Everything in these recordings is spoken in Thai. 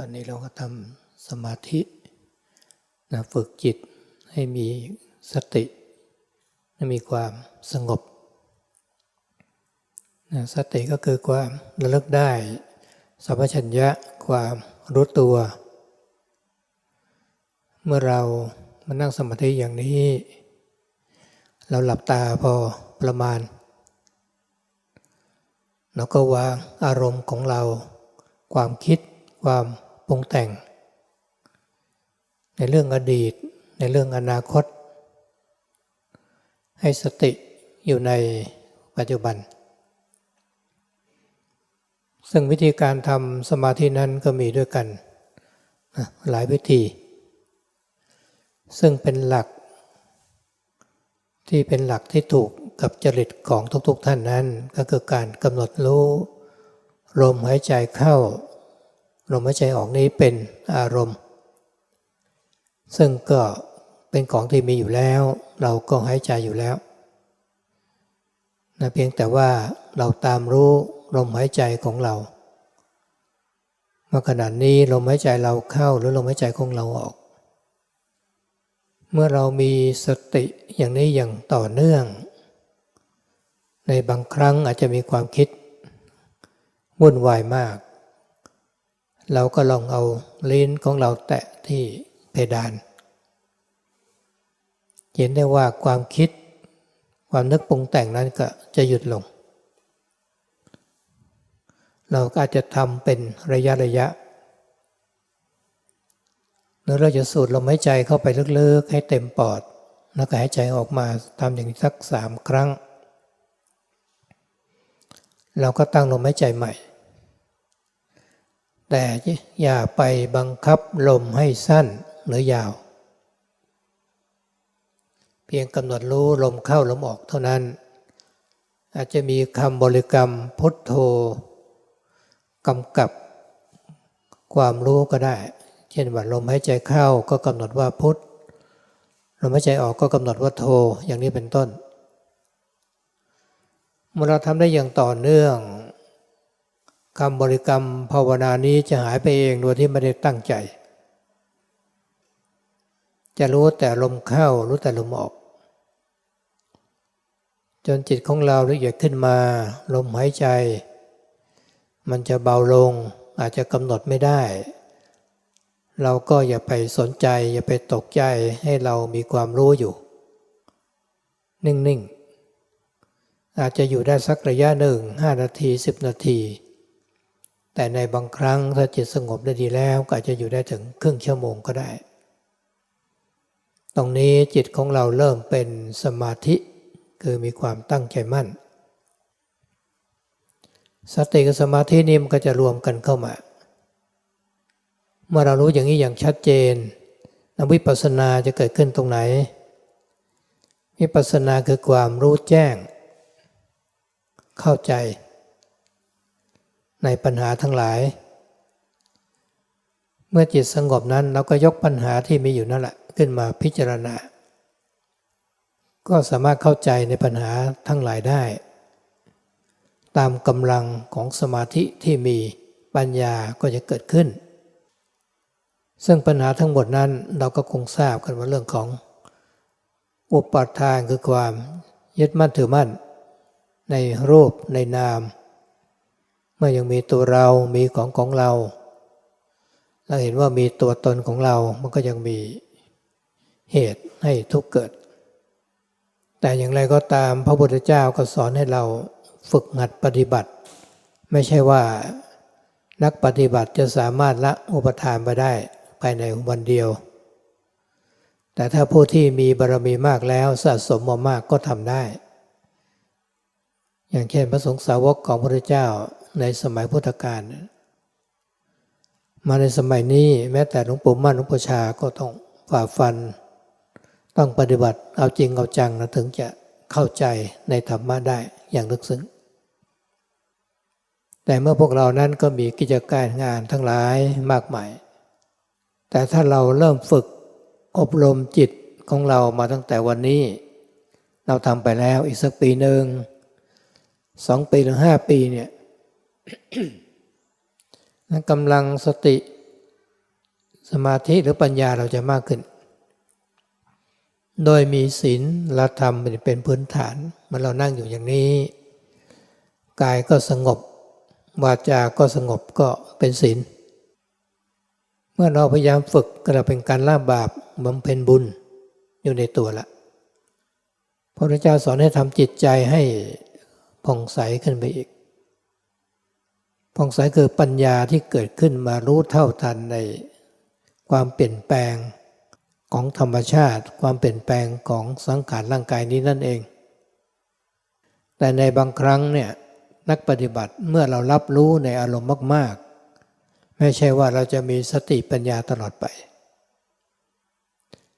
ตอนนี้เราก็ทำสมาธินะฝึกจิตให้มีสติให้มีความสงบนะสติก็คือความระลึกได้สัมปชัญญะความรู้ตัว เมื่อเรามานั่งสมาธิอย่างนี้ เราหลับตาพอประมาณเราก็วางอารมณ์ของเรา ความคิดความ ปรุงแต่ง ในเรื่องอดีต ในเรื่องอนาคต ให้สติอยู่ในปัจจุบัน ซึ่งวิธีการทำสมาธินั้นก็มีด้วยกัน หลายวิธี ซึ่งเป็นหลัก ที่เป็นหลักที่ถูกกับจริตของทุกๆท่านนั้น ก็คือการกำหนดรู้ลมหายใจเข้า ลมหายใจออกนี้เป็นอารมณ์ ซึ่งก็เป็นของที่มีอยู่แล้ว เราก็หายใจอยู่แล้วนะเพียงแต่ว่าเราตามรู้ลมหายใจของเราว่าขณะนี้ลมหายใจเราเข้าหรือลมหายใจของเราออก เมื่อเรามีสติอย่างนี้อย่างต่อเนื่อง ในบางครั้งอาจจะมีความคิดวุ่นวายมาก เราก็ลองเอาลิ้นของเราแตะที่เพดาน เห็นได้ว่าความคิดความนึกปรุงแต่งนั้นก็จะหยุดลง เราก็อาจจะทำเป็นระยะระยะหรือเราจะสูดลมหายใจเข้าไปลึกๆ ให้เต็มปอด แล้วก็หายใจออกมาทำอย่างนี้สักสามครั้ง เราก็ตั้งลมหายใจใหม่ แต่อย่าไปบังคับลมให้สั้นหรือยาว เพียงกำหนดรู้ลมเข้าลมออกเท่านั้น อาจจะมีคำบริกรรมพุทโธกำกับความรู้ก็ได้ เช่นว่าลมหายใจเข้าก็กำหนดว่าพุทลมหายใจออกก็กำหนดว่าโธอย่างนี้เป็นต้น เมื่อเราทำได้อย่างต่อเนื่อง คำบริกรรมภาวนานี้จะหายไปเองโดยที่ไม่ได้ตั้งใจ จะรู้แต่ลมเข้ารู้แต่ลมออก จนจิตของเราละเอียดขึ้นมา ลมหายใจ มันจะเบาลงอาจจะกำหนดไม่ได้ เราก็อย่าไปสนใจ อย่าไปตกใจให้เรามีความรู้อยู่ นิ่ง ๆ อาจจะอยู่ได้สักระยะหนึ่งห้านาทีสิบนาที แต่ในบางครั้งถ้าจิตสงบได้ดีแล้วก็อาจจะอยู่ได้ถึงครึ่งชั่วโมงก็ได้ ตรงนี้จิตของเราเริ่มเป็นสมาธิ คือมีความตั้งใจมั่น สติกับสมาธินี่มันก็จะรวมกันเข้ามา เมื่อเรารู้อย่างนี้อย่างชัดเจนนวิปัสสนาจะเกิดขึ้นตรงไหน วิปัสสนาคือความรู้แจ้ง เข้าใจ ในปัญหาทั้งหลาย เมื่อจิตสงบนั้นเราก็ยกปัญหาที่มีอยู่นั่นแหละขึ้นมาพิจารณา ก็สามารถเข้าใจในปัญหาทั้งหลายได้ ตามกำลังของสมาธิที่มีปัญญาก็จะเกิดขึ้น ซึ่งปัญหาทั้งหมดนั้นเราก็คงทราบกันว่าเรื่องของ อุปาทานคือความยึดมั่นถือมั่น ในรูปในนาม เมื่อยังมีตัวเรามีของของเรา เราเห็นว่ามีตัวตนของเรา มันก็ยังมีเหตุให้ทุกเกิด แต่อย่างไรก็ตามพระพุทธเจ้าก็สอนให้เราฝึกหัดปฏิบัติ ไม่ใช่ว่านักปฏิบัติจะสามารถละอุปทานไปได้ภายในวันเดียว แต่ถ้าผู้ที่มีบารมีมากแล้วสะสมมามากก็ทำได้ อย่างเช่นพระสงฆ์สาวกของพระพุทธเจ้า ในสมัยพุทธกาลมาในสมัยนี้แม้แต่หลวงปู่มั่นหลวงปู่ชาก็ต้องฝ่าฟัน ต้องปฏิบัติเอาจริงเอาจังนะถึงจะเข้าใจในธรรมะได้อย่างลึกซึ้งแต่เมื่อพวกเรานั้นก็มีกิจการงานทั้งหลายมากมาย แต่ถ้าเราเริ่มฝึกอบรมจิตของเรามาตั้งแต่วันนี้ เราทำไปแล้วอีกสักปีหนึ่งสองปีหรือห้าปีเนี่ย กำลังสติสมาธิหรือปัญญาเราจะมากขึ้น โดยมีศีลละธรรมเป็นพื้นฐานมื่อเรานั่งอยู่อย่างนี้ กายก็สงบ วาจาก็สงบก็เป็นศีล เมื่อเราพยายามฝึกก็จะเป็นการละบาปบำเพ็ญบุญอยู่ในตัวละพระพุทธเจ้าสอนให้ทำจิตใจให้ผ่องใสขึ้นไปอีก ผ่องใสคือปัญญาที่เกิดขึ้นมารู้เท่าทันในความเปลี่ยนแปลงของธรรมชาติ ความเปลี่ยนแปลงของสังขารร่างกายนี้นั่นเอง แต่ในบางครั้งเนี่ยนักปฏิบัติเมื่อเรารับรู้ในอารมณ์มาก ๆ ไม่ใช่ว่าเราจะมีสติปัญญาตลอดไป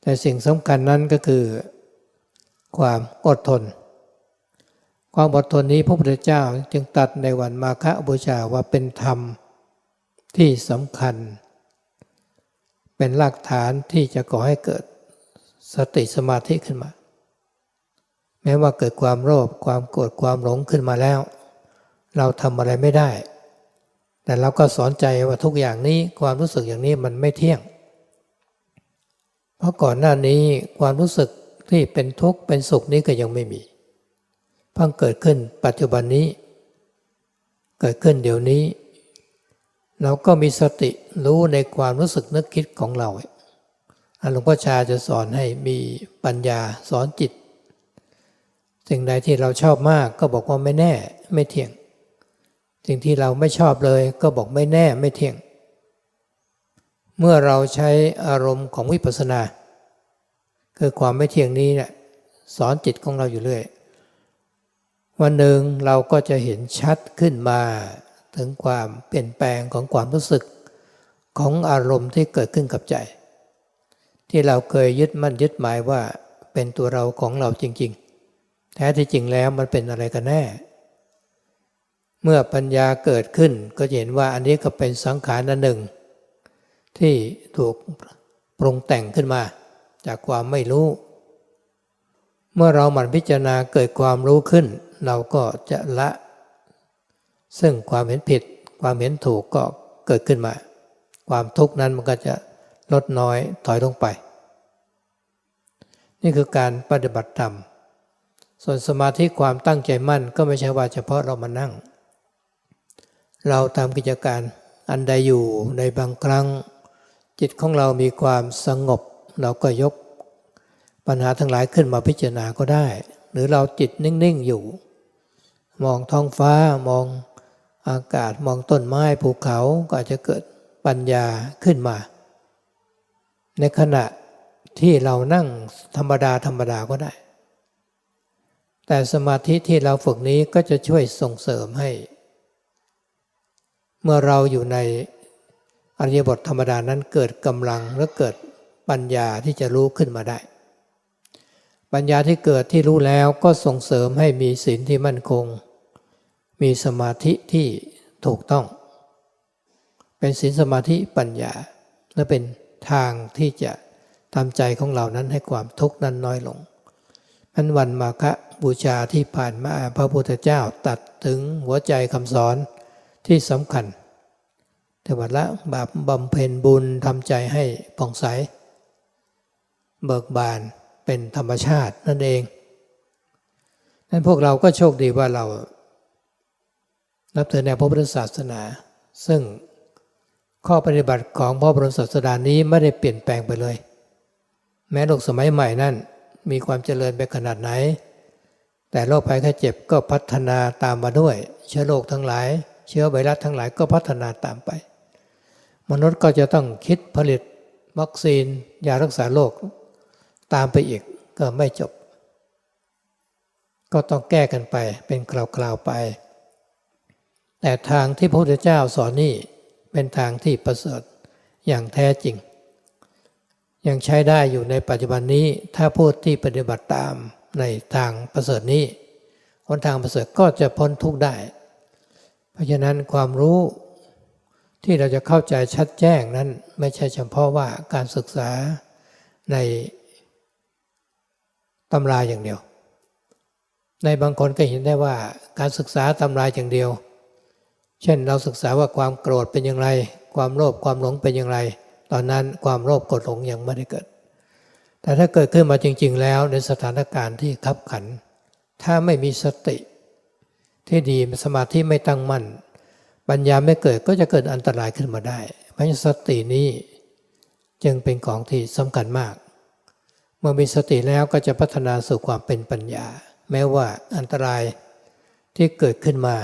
แต่สิ่งสำคัญนั้นก็คือ ความอดทน ความอดทนนี้พระพุทธเจ้าจึงตัดในวันมาฆบูชาว่าเป็นธรรมที่สำคัญ เป็นหลักฐานที่จะก่อให้เกิดสติสมาธิขึ้นมา แม้ว่าเกิดความโลภความโกรธความหลงขึ้นมาแล้ว เราทำอะไรไม่ได้ แต่เราก็สอนใจว่าทุกอย่างนี้ความรู้สึกอย่างนี้มันไม่เที่ยง เพราะก่อนหน้านี้ความรู้สึกที่เป็นทุกข์เป็นสุขนี้ก็ยังไม่มี เพิ่งเกิดขึ้นปัจจุบันนี้ เกิดขึ้นเดี๋ยวนี้ เราก็มีสติรู้ในความรู้สึกนึกคิดของเราหลวงพ่อชาจะสอนให้มีปัญญาสอนจิต สิ่งใดที่เราชอบมากก็บอกว่าไม่แน่ไม่เที่ยง สิ่งที่เราไม่ชอบเลยก็บอกไม่แน่ไม่เที่ยง เมื่อเราใช้อารมณ์ของวิปัสสนา คือความไม่เที่ยงนี้เนี่ยสอนจิตของเราอยู่เรื่อย วันหนึ่งเราก็จะเห็นชัดขึ้นมาถึงความเปลี่ยนแปลงของความรู้สึกของอารมณ์ที่เกิดขึ้นกับใจ ที่เราเคยยึดมั่นยึดหมายว่าเป็นตัวเราของเราจริง ๆ แท้ที่จริงแล้วมันเป็นอะไรกันแน่ เมื่อปัญญาเกิดขึ้นก็เห็นว่าอันนี้ก็เป็นสังขารอันหนึ่ง ที่ถูกปรุงแต่งขึ้นมา จากความไม่รู้ เมื่อเราหมั่นพิจารณาเกิดความรู้ขึ้น เราก็จะละ ซึ่งความเห็นผิด ความเห็นถูกก็เกิดขึ้นมา ความทุกข์นั้นมันก็จะลดน้อยถอยลงไป นี่คือการปฏิบัติธรรม ส่วนสมาธิความตั้งใจมั่นก็ไม่ใช่ว่าเฉพาะเรามานั่ง เราทำกิจการอันใดอยู่ในบางครั้ง จิตของเรามีความสงบ เราก็ยกปัญหาทั้งหลายขึ้นมาพิจารณาก็ได้ หรือเราจิตนิ่ง ๆ อยู่ มองท้องฟ้ามองอากาศมองต้นไม้ภูเขาก็อาจจะเกิดปัญญาขึ้นมา ในขณะที่เรานั่งธรรมดาธรรมดาก็ได้ แต่สมาธิที่เราฝึกนี้ก็จะช่วยส่งเสริมให้ เมื่อเราอยู่ในอริยบทธรรมดานั้นเกิดกำลังและเกิดปัญญาที่จะรู้ขึ้นมาได้ ปัญญาที่เกิดที่รู้แล้วก็ส่งเสริมให้มีศีลที่มั่นคง มีสมาธิที่ถูกต้อง เป็นศีลสมาธิปัญญา และเป็นทางที่จะทำใจของเรานั้นให้ความทุกข์นั้นน้อยลงนันวันมาฆบูชาที่ผ่านมาพระพุทธเจ้าตัดถึงหัวใจคำสอนที่สำคัญแต่วัดละบาปบำเพ็ญบุญทำใจให้ผ่องใส เบิกบานเป็นธรรมชาตินั่นเองนั้นพวกเราก็โชคดีว่าเรา นับถือในพระพุทธศาสนา ซึ่งข้อปฏิบัติของพระบรมศาสดานี้ไม่ได้เปลี่ยนแปลงไปเลย แม้โลกสมัยใหม่นั้นมีความเจริญไปขนาดไหน แต่โรคภัยไข้เจ็บก็พัฒนาตามมาด้วย เชื้อโรคทั้งหลาย เชื้อไวรัสทั้งหลายก็พัฒนาตามไป มนุษย์ก็จะต้องคิดผลิตวัคซีนยารักษาโรคตามไปอีกก็ไม่จบ ก็ต้องแก้กันไปเป็นคราวๆไป แต่ทางที่พระพุทธเจ้าสอนนี่เป็นทางที่ประเสริฐอย่างแท้จริง ยังใช้ได้อยู่ในปัจจุบันนี้ถ้าพูดที่ปฏิบัติตามในทางประเสริฐนี้คนทางประเสริฐก็จะพ้นทุกข์ได้ เพราะฉะนั้นความรู้ที่เราจะเข้าใจชัดแจ้งนั้นไม่ใช่เฉพาะว่าการศึกษาในตำราอย่างเดียว ในบางคนก็เห็นได้ว่าการศึกษาตำราอย่างเดียว เช่นเราศึกษาว่าความโกรธเป็นอย่างไร ความโลภความหลงเป็นอย่างไร ตอนนั้นความโลภกรธหลงยังไม่ได้เกิด แต่ถ้าเกิดขึ้นมาจริง ๆ แล้วในสถานการณ์ที่ขับขัน ถ้าไม่มีสติ ที่ดีสมาธิไม่ตั้งมั่น ปัญญาไม่เกิดก็จะเกิดอันตรายขึ้นมาได้ เพราะฉะนั้นสตินี้จึงเป็นของที่สำคัญมาก เมื่อมีสติแล้วก็จะพัฒนาสู่ความเป็นปัญญา แม้ว่าอันตรายที่เกิดขึ้นมา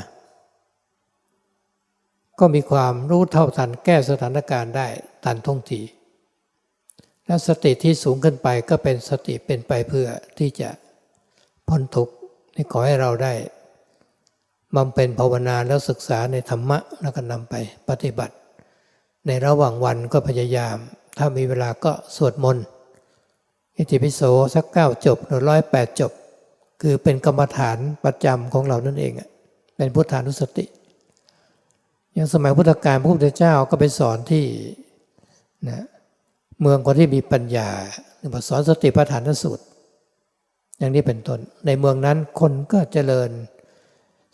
ก็มีความรู้เท่าทันแก้สถานการณ์ได้ทันท่วงทีและสติที่สูงขึ้นไปก็เป็นสติเป็นไปเพื่อที่จะพ้นทุกข์นี่ขอให้เราได้บำเพ็ญภาวนาแล้วศึกษาในธรรมะแล้วก็นำไปปฏิบัติ ในระหว่างวันก็พยายาม ถ้ามีเวลาก็สวดมนต์อิติปิโสสักเก้าจบหรือร้อยแปดจบ คือเป็นกรรมฐานประจำของเรานั่นเองเป็นพุทธานุสติ อย่างสมัยพุทธกาลพระพุทธเจ้าก็ไปสอนที่นะเมืองคนที่มีปัญญาสอนสติปัฏฐานสูตร อย่างนี้เป็นต้น ในเมืองนั้นคนก็เจริญ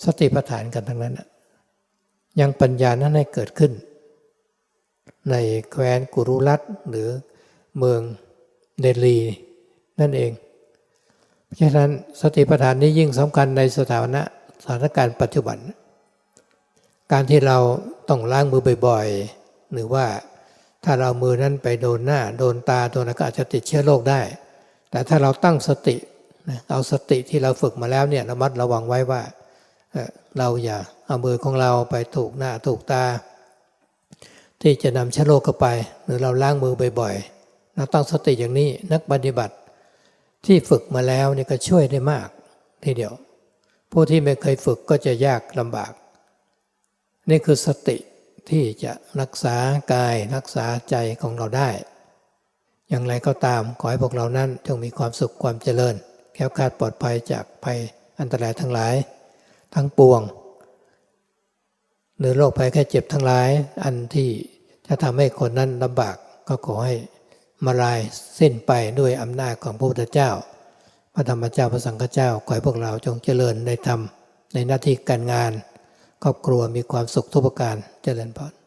สติปัฏฐานกันทั้งนั้นยังปัญญานั้นให้เกิดขึ้น ในแคว้นกุรุรัตหรือเมืองเดลีนั่นเองเพราะฉะนั้นสติปัฏฐานนี้ยิ่งสำคัญในสถานะสถานการณ์ปัจจุบัน การที่เราต้องล้างมือบ่อยๆ หรือว่าถ้าเรามือนั้นไปโดนหน้า โดนตาโดนอะไรก็อาจจะติดเชื้อโรคได้ แต่ถ้าเราตั้งสติเอาสติที่เราฝึกมาแล้วเนี่ยระมัดระวังไว้ว่า เราอย่าเอามือของเราไปถูกหน้าถูกตา ที่จะนำเชื้อโรคเข้าไป หรือเราล้างมือบ่อยๆเราตั้งสติอย่างนี้นักปฏิบัติที่ฝึกมาแล้วนี่ก็ช่วยได้มากทีเดียว ผู้ที่ไม่เคยฝึกก็จะยากลำบาก นี่คือสติที่จะรักษากายรักษาใจของเราได้ อย่างไรก็ตามขอให้พวกเรานั้นจงมีความสุขความเจริญ แค้วคลาดปลอดภัยจากภัยอันตรายทั้งหลาย ทั้งปวง หรือโรคภัยแค่เจ็บทั้งหลาย อันที่จะทำให้คนนั้นลำบากก็ขอให้มาลายสิ้นไปด้วยอำนาจของพระพุทธเจ้า พระธรรมเจ้าพระสังฆเจ้าขอให้พวกเราจงเจริญในธรรมในหน้าที่การงาน ครอบครัวมีความสุขทุกประการเจริญพร